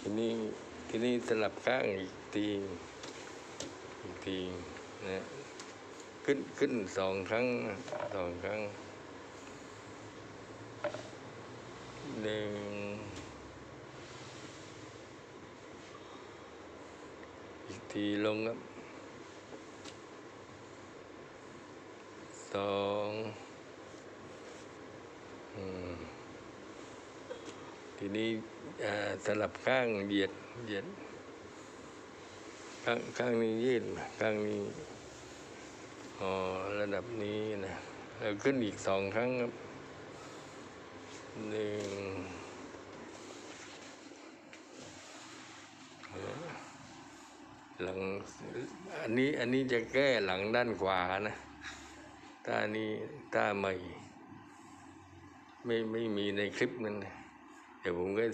ทีนี้ทีนี้สลับข้างอีกทีอีกทีนะขึ้นขึ้นสองครั้งสองครั้งหนึ่งอีกทีลงครับสองอืม ทีนี้สลับข้างเหยียดเหยียด ข้างข้างนี้ยืดข้างนี้อ๋อระดับนี้นะแล้วขึ้นอีกสองครั้งครับหนึ่งหลังอันนี้อันนี้จะแก้หลังด้านขวานะถ้าอันนี้ถ้าใหม่ ไม่ไม่มีในคลิปนั้นนะ เดี๋ยวผมก็